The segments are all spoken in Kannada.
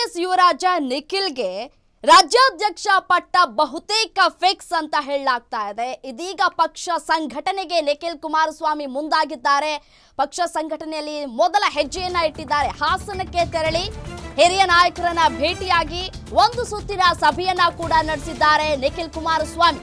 ಜೆಡಿಎಸ್ ಯುವರಾಜ ನಿಖಿಲ್ಗೆ ರಾಜ್ಯಾಧ್ಯಕ್ಷ ಪಟ್ಟ ಬಹುತೇಕ ಫಿಕ್ಸ್ ಅಂತ ಹೇಳಲಾಗ್ತಾ ಇದೆ. ಇದೀಗ ಪಕ್ಷ ಸಂಘಟನೆಗೆ ನಿಖಿಲ್ ಕುಮಾರಸ್ವಾಮಿ ಮುಂದಾಗಿದ್ದಾರೆ. ಪಕ್ಷ ಸಂಘಟನೆಯಲ್ಲಿ ಮೊದಲ ಹೆಜ್ಜೆಯನ್ನ ಇಟ್ಟಿದ್ದಾರೆ. ಹಾಸನಕ್ಕೆ ತೆರಳಿ ಹಿರಿಯ ನಾಯಕರನ್ನ ಭೇಟಿಯಾಗಿ ಒಂದು ಸುತ್ತಿನ ಸಭೆಯನ್ನ ಕೂಡ ನಡೆಸಿದ್ದಾರೆ ನಿಖಿಲ್ ಕುಮಾರಸ್ವಾಮಿ.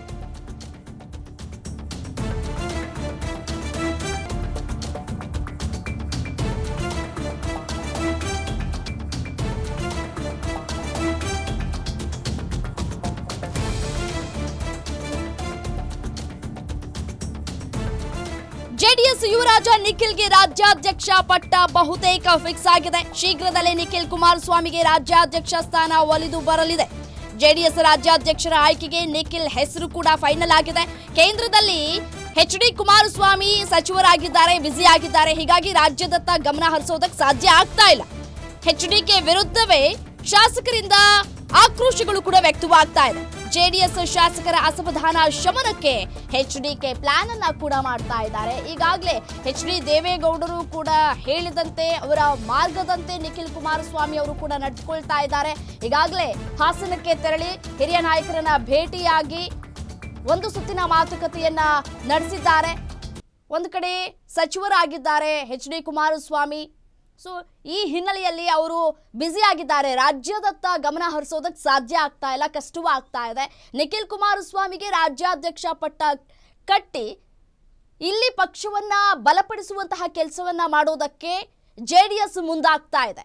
ಜೆಡಿಎಸ್ ಯುವರಾಜ ನಿಖಿಲ್ಗೆ ರಾಜ್ಯಾಧ್ಯಕ್ಷ ಪಟ್ಟ ಬಹುತೇಕ ಫಿಕ್ಸ್ ಆಗಿದೆ. ಶೀಘ್ರದಲ್ಲೇ ನಿಖಿಲ್ ಕುಮಾರಸ್ವಾಮಿಗೆ ರಾಜ್ಯಾಧ್ಯಕ್ಷ ಸ್ಥಾನ ಒಲಿದು ಬರಲಿದೆ. ಜೆಡಿಎಸ್ ರಾಜ್ಯಾಧ್ಯಕ್ಷರ ಆಯ್ಕೆಗೆ ನಿಖಿಲ್ ಹೆಸರು ಕೂಡ ಫೈನಲ್ ಆಗಿದೆ. ಕೇಂದ್ರದಲ್ಲಿ ಎಚ್ ಡಿ ಕುಮಾರಸ್ವಾಮಿ ಸಚಿವರಾಗಿದ್ದಾರೆ ಬ್ಯುಸಿ ಆಗಿದ್ದಾರೆ. ಹೀಗಾಗಿ ರಾಜ್ಯದತ್ತ ಗಮನ ಹರಿಸೋದಕ್ಕೆ ಸಾಧ್ಯ ಆಗ್ತಾ ಇಲ್ಲ. ಎಚ್ ಡಿಕೆ ವಿರುದ್ಧವೇ ಶಾಸಕರಿಂದ ಆಕ್ರೋಶಗಳು ಕೂಡ ವ್ಯಕ್ತವಾಗ್ತಾ ಇದೆ. ಜೆಡಿಎಸ್ ಶಾಸಕರ ಅಸಮಾಧಾನ ಶಮನಕ್ಕೆ ಎಚ್ ಡಿಕೆ ಪ್ಲಾನ್ ಅನ್ನ ಕೂಡ ಮಾಡ್ತಾ ಇದ್ದಾರೆ. ಈಗಾಗಲೇ ಎಚ್ ಡಿ ದೇವೇಗೌಡರು ಕೂಡ ಹೇಳಿದಂತೆ ಅವರ ಮಾರ್ಗದಂತೆ ನಿಖಿಲ್ ಕುಮಾರಸ್ವಾಮಿ ಅವರು ಕೂಡ ನಡೆದುಕೊಳ್ತಾ ಇದ್ದಾರೆ. ಈಗಾಗಲೇ ಹಾಸನಕ್ಕೆ ತೆರಳಿ ಹಿರಿಯ ನಾಯಕರನ್ನ ಭೇಟಿಯಾಗಿ ಒಂದು ಸುತ್ತಿನ ಮಾತುಕತೆಯನ್ನ ನಡೆಸಿದ್ದಾರೆ. ಒಂದು ಕಡೆ ಸಚಿವರಾಗಿದ್ದಾರೆ ಎಚ್ ಡಿ ಕುಮಾರಸ್ವಾಮಿ. ಸೊ ಈ ಹಿನ್ನೆಲೆಯಲ್ಲಿ ಅವರು ಬ್ಯುಸಿ ಆಗಿದ್ದಾರೆ. ರಾಜ್ಯದತ್ತ ಗಮನ ಹರಿಸೋದಕ್ಕೆ ಸಾಧ್ಯ ಆಗ್ತಾ ಇಲ್ಲ, ಕಷ್ಟವೂ ಆಗ್ತಾ ಇದೆ. ನಿಖಿಲ್ ಕುಮಾರಸ್ವಾಮಿಗೆ ರಾಜ್ಯಾಧ್ಯಕ್ಷ ಪಟ್ಟ ಕಟ್ಟಿ ಇಲ್ಲಿ ಪಕ್ಷವನ್ನ ಬಲಪಡಿಸುವಂತಹ ಕೆಲಸವನ್ನ ಮಾಡೋದಕ್ಕೆ ಜೆ ಡಿ ಎಸ್ ಮುಂದಾಗ್ತಾ ಇದೆ.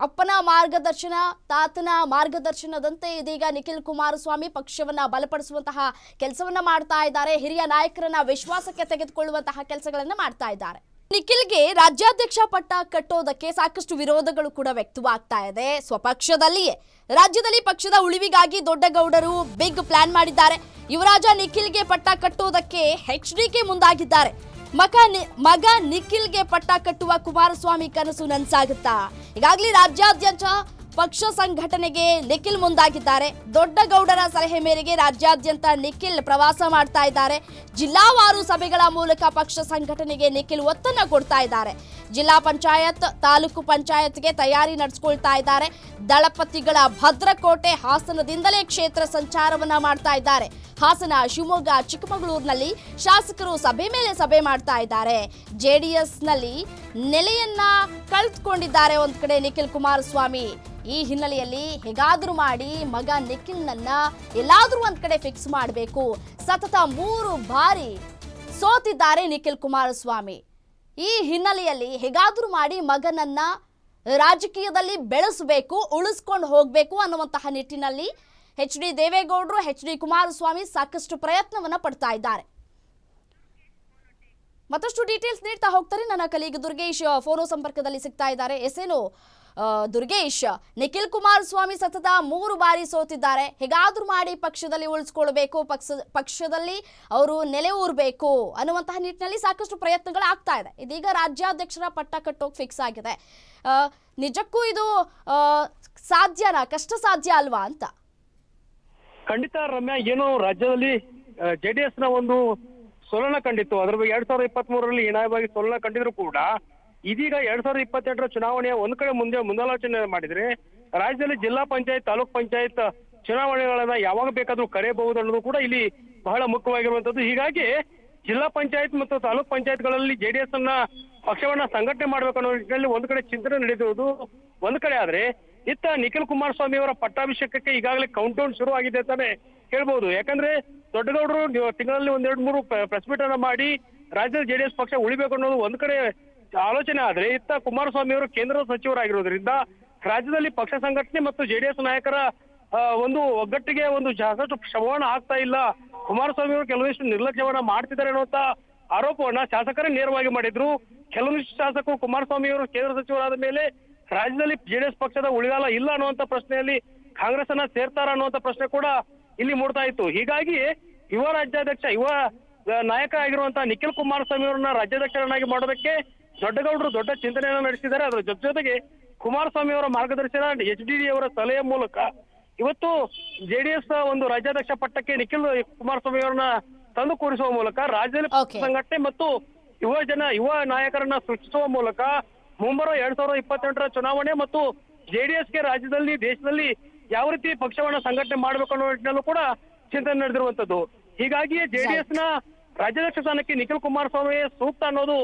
ಅಪ್ಪನ ಮಾರ್ಗದರ್ಶನ, ತಾತನ ಮಾರ್ಗದರ್ಶನದಂತೆ ಇದೀಗ ನಿಖಿಲ್ ಕುಮಾರಸ್ವಾಮಿ ಪಕ್ಷವನ್ನ ಬಲಪಡಿಸುವಂತಹ ಕೆಲಸವನ್ನ ಮಾಡ್ತಾ ಇದ್ದಾರೆ. ಹಿರಿಯ ನಾಯಕರನ್ನ ವಿಶ್ವಾಸಕ್ಕೆ ತೆಗೆದುಕೊಳ್ಳುವಂತಹ ಕೆಲಸಗಳನ್ನು ಮಾಡ್ತಾ ಇದ್ದಾರೆ. ನಿಖಿಲ್ಗೆ ರಾಜ್ಯಾಧ್ಯಕ್ಷ ಪಟ್ಟ ಕಟ್ಟೋದಕ್ಕೆ ಸಾಕಷ್ಟು ವಿರೋಧಗಳು ಕೂಡ ವ್ಯಕ್ತವಾಗ್ತಾ ಇದೆ. ಸ್ವಪಕ್ಷದಲ್ಲಿಯೇ ರಾಜ್ಯದಲ್ಲಿ ಪಕ್ಷದ ಉಳಿವಿಗಾಗಿ ದೊಡ್ಡಗೌಡರು ಬಿಗ್ ಪ್ಲಾನ್ ಮಾಡಿದ್ದಾರೆ. ಯುವರಾಜ ನಿಖಿಲ್ಗೆ ಪಟ್ಟ ಕಟ್ಟೋದಕ್ಕೆ ಹೆಚ್ ಡಿಕೆ ಮುಂದಾಗಿದ್ದಾರೆ. ಮಗ ಮಗ ನಿಖಿಲ್ಗೆ ಪಟ್ಟ ಕಟ್ಟುವ ಕುಮಾರಸ್ವಾಮಿ ಕನಸು ನನಸಾಗುತ್ತಾ? ಈಗಾಗಲೇ ರಾಜ್ಯಾದ್ಯಂತ ಪಕ್ಷ ಸಂಘಟನೆಗೆ ನಿಖಿಲ್ ಮುಂದಾಗಿದ್ದಾರೆ. ದೊಡ್ಡಗೌಡರ ಸಲಹೆ ಮೇರೆಗೆ ರಾಜ್ಯಾದ್ಯಂತ ನಿಖಿಲ್ ಪ್ರವಾಸ ಮಾಡ್ತಾ ಇದ್ದಾರೆ. ಜಿಲ್ಲಾವಾರು ಸಭೆಗಳ ಮೂಲಕ ಪಕ್ಷ ಸಂಘಟನೆಗೆ ನಿಖಿಲ್ ಒತ್ತನ್ನು ಕೊಡ್ತಾ ಇದ್ದಾರೆ. ಜಿಲ್ಲಾ ಪಂಚಾಯತ್, ತಾಲೂಕು ಪಂಚಾಯತ್ಗೆ ತಯಾರಿ ನಡೆಸ್ಕೊಳ್ತಾ ಇದ್ದಾರೆ. ದಳಪತಿಗಳ ಭದ್ರಕೋಟೆ ಹಾಸನದಿಂದಲೇ ಕ್ಷೇತ್ರ ಸಂಚಾರವನ್ನ ಮಾಡ್ತಾ ಇದ್ದಾರೆ. ಹಾಸನ ಶಿವಮೊಗ್ಗ, ಚಿಕ್ಕಮಗಳೂರಿನಲ್ಲಿ ಶಾಸಕರು ಸಭೆ ಮೇಲೆ ಸಭೆ ಮಾಡ್ತಾ ಇದ್ದಾರೆ. ಜೆಡಿಎಸ್ನಲ್ಲಿ ನೆಲೆಯನ್ನ ಕಳೆದುಕೊಂಡಿದ್ದಾರೆ ಒಂದು ಕಡೆ ನಿಖಿಲ್ ಕುಮಾರಸ್ವಾಮಿ. ಈ ಹಿನ್ನೆಲೆಯಲ್ಲಿ ಹೇಗಾದ್ರೂ ಮಾಡಿ ಮಗ ನಿಖಿಲ್ನನ್ನ ಎಲ್ಲಾದರೂ ಒಂದ್ ಕಡೆ ಫಿಕ್ಸ್ ಮಾಡಬೇಕು. ಸತತ ಮೂರು ಬಾರಿ ಸೋತಿದ್ದಾರೆ ನಿಖಿಲ್ ಕುಮಾರಸ್ವಾಮಿ. ಈ ಹಿನ್ನೆಲೆಯಲ್ಲಿ ಹೇಗಾದ್ರೂ ಮಾಡಿ ಮಗನನ್ನ ರಾಜಕೀಯದಲ್ಲಿ ಬೆಳೆಸಬೇಕು ಉಳಿಸ್ಕೊಂಡು ಹೋಗಬೇಕು ಅನ್ನುವಂತಹ ನಿಟ್ಟಿನಲ್ಲಿ ಎಚ್ ಡಿ ದೇವೇಗೌಡರು ಎಚ್ ಡಿ ಕುಮಾರಸ್ವಾಮಿ ಸಾಕಷ್ಟು ಪ್ರಯತ್ನವನ್ನ ಪಡ್ತಾ ಇದ್ದಾರೆ. ಮತ್ತಷ್ಟು ಡೀಟೇಲ್ಸ್ ನೀಡ್ತಾ ಹೋಗ್ತಾರೆ. ನನ್ನ ಕಲೀಗ್ ದುರ್ಗೇಶ್ ಫೋನೋ ಸಂಪರ್ಕದಲ್ಲಿ ಸಿಗ್ತಾ ಇದ್ದಾರೆ. ಎಸೇನು ಆ, ದುರ್ಗೇಶ್, ನಿಖಿಲ್ ಕುಮಾರಸ್ವಾಮಿ ಸತತ ಮೂರು ಬಾರಿ ಸೋತಿದ್ದಾರೆ. ಹೇಗಾದ್ರೂ ಮಾಡಿ ಪಕ್ಷದಲ್ಲಿ ಉಳಿಸ್ಕೊಳ್ಬೇಕು, ಪಕ್ಷ, ಪಕ್ಷದಲ್ಲಿ ಅವರು ನೆಲೆ ಊರ್ಬೇಕು ಅನ್ನುವಂತಹ ನಿಟ್ಟಿನಲ್ಲಿ ಸಾಕಷ್ಟು ಪ್ರಯತ್ನಗಳು ಆಗ್ತಾ ಇದೆ. ಇದೀಗ ರಾಜ್ಯಾಧ್ಯಕ್ಷರ ಪಟ್ಟ ಕಟ್ಟೋಕೆ ಫಿಕ್ಸ್ ಆಗಿದೆ. ನಿಜಕ್ಕೂ ಇದು ಸಾಧ್ಯನಾ ಕಷ್ಟ ಸಾಧ್ಯ ಅಲ್ವಾ ಅಂತ? ಖಂಡಿತ ರಮ್ಯಾ, ಏನು ರಾಜ್ಯದಲ್ಲಿ ಜೆಡಿಎಸ್ನ ಒಂದು ಸೋಲನ ಕಂಡಿತ್ತು. ಅದ್ರ ಬಗ್ಗೆ ಎರಡ್ ಸಾವಿರದ ಇಪ್ಪತ್ತ್ ಮೂರರಲ್ಲಿ ಹೀನಾಯವಾಗಿ ಸೋಲನ ಕಂಡಿದ್ರು ಕೂಡ ಇದೀಗ ಎರಡ್ ಸಾವಿರದ ಇಪ್ಪತ್ತೆರಡರ ಚುನಾವಣೆಯ ಒಂದ್ ಕಡೆ ಮುಂದೆ ಮುಂದಾಲೋಚನೆ ಮಾಡಿದ್ರೆ ರಾಜ್ಯದಲ್ಲಿ ಜಿಲ್ಲಾ ಪಂಚಾಯತ್, ತಾಲೂಕ್ ಪಂಚಾಯತ್ ಚುನಾವಣೆಗಳನ್ನ ಯಾವಾಗ ಬೇಕಾದ್ರೂ ಕರೆಯಬಹುದು ಅನ್ನೋದು ಕೂಡ ಇಲ್ಲಿ ಬಹಳ ಮುಖ್ಯವಾಗಿರುವಂತದ್ದು. ಹೀಗಾಗಿ ಜಿಲ್ಲಾ ಪಂಚಾಯತ್ ಮತ್ತು ತಾಲೂಕ್ ಪಂಚಾಯತ್ಗಳಲ್ಲಿ ಜೆಡಿಎಸ್ ಅನ್ನ ಪಕ್ಷವನ್ನ ಸಂಘಟನೆ ಮಾಡ್ಬೇಕು ಅನ್ನೋ ನಿಟ್ಟಿನಲ್ಲಿ ಒಂದ್ ಕಡೆ ಚಿಂತನೆ ನಡೆದಿರುವುದು ಒಂದ್ ಕಡೆ ಆದ್ರೆ ಇತ್ತ ನಿಖಿಲ್ ಕುಮಾರಸ್ವಾಮಿ ಅವರ ಪಟ್ಟಾಭಿಷೇಕಕ್ಕೆ ಈಗಾಗಲೇ ಕೌಂಟ್ ಡೌನ್ ಶುರು ಆಗಿದೆ ಅಂತಾನೆ ಹೇಳ್ಬಹುದು ಯಾಕಂದ್ರೆ ದೊಡ್ಡಗೌಡರು ತಿಂಗಳಲ್ಲಿ ಒಂದೆರಡು ಮೂರು ಪ್ರೆಸ್ ಮೀಟ್ ಅನ್ನ ಮಾಡಿ ರಾಜ್ಯದ ಜೆಡಿಎಸ್ ಪಕ್ಷ ಉಳಿಬೇಕು ಅನ್ನೋದು ಒಂದ್ ಕಡೆ ಆಲೋಚನೆ ಆದ್ರೆ ಇತ್ತ ಕುಮಾರಸ್ವಾಮಿ ಅವರು ಕೇಂದ್ರ ಸಚಿವರಾಗಿರೋದ್ರಿಂದ ರಾಜ್ಯದಲ್ಲಿ ಪಕ್ಷ ಸಂಘಟನೆ ಮತ್ತು ಜೆಡಿಎಸ್ ನಾಯಕರ ಒಂದು ಒಗ್ಗಟ್ಟಿಗೆ ಒಂದು ಸಾಕಷ್ಟು ಶ್ರಮವನ್ನ ಆಗ್ತಾ ಇಲ್ಲ. ಕುಮಾರಸ್ವಾಮಿ ಅವರು ಕೆಲವೊಂದಿಷ್ಟು ನಿರ್ಲಕ್ಷ್ಯವನ್ನ ಮಾಡ್ತಿದ್ದಾರೆ ಅನ್ನುವಂತ ಆರೋಪವನ್ನ ಶಾಸಕರೇ ನೇರವಾಗಿ ಮಾಡಿದ್ರು. ಕೆಲವೊಂದಿಷ್ಟು ಶಾಸಕರು ಕುಮಾರಸ್ವಾಮಿ ಅವರು ಕೇಂದ್ರ ಸಚಿವರಾದ ಮೇಲೆ ರಾಜ್ಯದಲ್ಲಿ ಜೆಡಿಎಸ್ ಪಕ್ಷದ ಉಳಿಗಾಲ ಇಲ್ಲ ಅನ್ನುವಂತ ಪ್ರಶ್ನೆಯಲ್ಲಿ ಕಾಂಗ್ರೆಸ್ ಅನ್ನ ಸೇರ್ತಾರ ಅನ್ನುವಂತ ಪ್ರಶ್ನೆ ಕೂಡ ಇಲ್ಲಿ ಮೂಡ್ತಾ ಇತ್ತು. ಹೀಗಾಗಿ ಯುವ ರಾಜ್ಯಾಧ್ಯಕ್ಷ, ಯುವ ನಾಯಕ ಆಗಿರುವಂತಹ ನಿಖಿಲ್ ಕುಮಾರಸ್ವಾಮಿ ಅವರನ್ನ ರಾಜ್ಯಾಧ್ಯಕ್ಷರನ್ನಾಗಿ ಮಾಡೋದಕ್ಕೆ ದೊಡ್ಡಗೌಡರು ದೊಡ್ಡ ಚಿಂತನೆಯನ್ನ ನಡೆಸಿದ್ದಾರೆ. ಅದರ ಜೊತೆ ಜೊತೆಗೆ ಕುಮಾರಸ್ವಾಮಿ ಅವರ ಮಾರ್ಗದರ್ಶನ ಎಚ್ ಡಿ ಅವರ ಸಲಹೆ ಮೂಲಕ ಇವತ್ತು ಜೆಡಿಎಸ್ ಒಂದು ರಾಜ್ಯಾಧ್ಯಕ್ಷ ಪಟ್ಟಕ್ಕೆ ನಿಖಿಲ್ ಕುಮಾರಸ್ವಾಮಿ ಅವರನ್ನ ತಂದು ಕೂರಿಸುವ ಮೂಲಕ ರಾಜ್ಯದಲ್ಲಿ ಪಕ್ಷ ಸಂಘಟನೆ ಮತ್ತು ಯುವ ಜನ ಯುವ ನಾಯಕರನ್ನ ಸೃಷ್ಟಿಸುವ ಮೂಲಕ ಮುಂಬರುವ ಎರಡ್ ಸಾವಿರದ ಇಪ್ಪತ್ತೆಂಟರ ಚುನಾವಣೆ ಮತ್ತು ಜೆಡಿಎಸ್ಗೆ ರಾಜ್ಯದಲ್ಲಿ ದೇಶದಲ್ಲಿ ಯಾವ ರೀತಿ ಪಕ್ಷವನ್ನ ಸಂಘಟನೆ ಮಾಡಬೇಕು ಅನ್ನೋ ನಿಟ್ಟಿನಲ್ಲೂ ಕೂಡ ಚಿಂತನೆ ನಡೆದಿರುವಂತದ್ದು. ಹೀಗಾಗಿಯೇ ಜೆಡಿಎಸ್ನ ರಾಜ್ಯಾಧ್ಯಕ್ಷ ಸ್ಥಾನಕ್ಕೆ ನಿಖಿಲ್ ಕುಮಾರಸ್ವಾಮಿ ಸೂಕ್ತ ಅನ್ನೋದು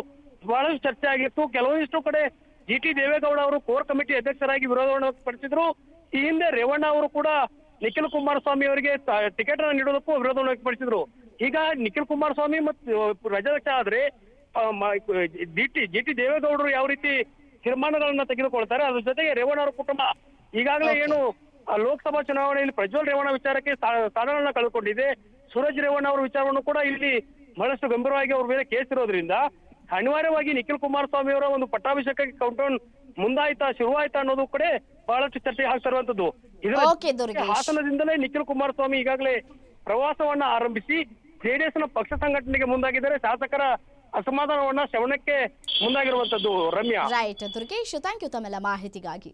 ಬಹಳಷ್ಟು ಚರ್ಚೆ ಆಗಿತ್ತು. ಕೆಲವೊಂದಿಷ್ಟು ಕಡೆ ಜಿ ಟಿ ದೇವೇಗೌಡ ಅವರು ಕೋರ್ ಕಮಿಟಿ ಅಧ್ಯಕ್ಷರಾಗಿ ವಿರೋಧವನ್ನು ವ್ಯಕ್ತಪಡಿಸಿದ್ರು. ಈ ಹಿಂದೆ ರೇವಣ್ಣ ಅವರು ಕೂಡ ನಿಖಿಲ್ ಕುಮಾರಸ್ವಾಮಿ ಅವರಿಗೆ ಟಿಕೆಟ್ ಅನ್ನು ನೀಡೋದಕ್ಕೂ ವಿರೋಧವನ್ನು ವ್ಯಕ್ತಪಡಿಸಿದ್ರು. ಈಗ ನಿಖಿಲ್ ಕುಮಾರಸ್ವಾಮಿ ಮತ್ತು ರಜಾಧ್ಯಕ್ಷ ಆದ್ರೆ ಜಿ ಟಿ ಜಿ ಟಿ ದೇವೇಗೌಡರು ಯಾವ ರೀತಿ ತೀರ್ಮಾನಗಳನ್ನ ತೆಗೆದುಕೊಳ್ತಾರೆ ಅದ್ರ ಜೊತೆಗೆ ರೇವಣ್ಣ ಅವರ ಕುಟುಂಬ ಈಗಾಗಲೇ ಏನು ಲೋಕಸಭಾ ಚುನಾವಣೆಯಲ್ಲಿ ಪ್ರಜ್ವಲ್ ರೇವಣ್ಣ ವಿಚಾರಕ್ಕೆ ಸ್ಥಾ- ಸ್ಥಾನಗಳನ್ನ ಕಳ್ಕೊಂಡಿದೆ ಸೂರಜ್ ರೇವಣ್ಣ ಅವರ ವಿಚಾರವನ್ನು ಕೂಡ ಇಲ್ಲಿ ಬಹಳಷ್ಟು ಗಂಭೀರವಾಗಿ ಅವ್ರ ಮೇಲೆ ಕೇಸ್ ಇರೋದ್ರಿಂದ ಅನಿವಾರ್ಯವಾಗಿ ನಿಖಿಲ್ ಕುಮಾರಸ್ವಾಮಿ ಅವರ ಒಂದು ಪಟ್ಟಾಭಿಷೇಕಕ್ಕೆ ಕೌಂಟೌನ್ ಮುಂದಾಯ್ತಾ ಶುರುವಾಯ್ತಾ ಅನ್ನೋದು ಕಡೆ ಬಹಳಷ್ಟು ಚರ್ಚೆ ಆಗ್ತಾ ಇರುವಂತದ್ದು ಇದರ. ಹಾಸನದಿಂದಲೇ ನಿಖಿಲ್ ಕುಮಾರಸ್ವಾಮಿ ಈಗಾಗಲೇ ಪ್ರವಾಸವನ್ನ ಆರಂಭಿಸಿ ಜೆಡಿಎಸ್ನ ಪಕ್ಷ ಸಂಘಟನೆಗೆ ಮುಂದಾಗಿದ್ದಾರೆ. ಶಾಸಕರ ಅಸಮಾಧಾನವನ್ನ ಶ್ರವಣಕ್ಕೆ ಮುಂದಾಗಿರುವಂತದ್ದು Ramya. Right Durgesh thank you ತಮ್ಮೆಲ್ಲ ಮಾಹಿತಿಗಾಗಿ.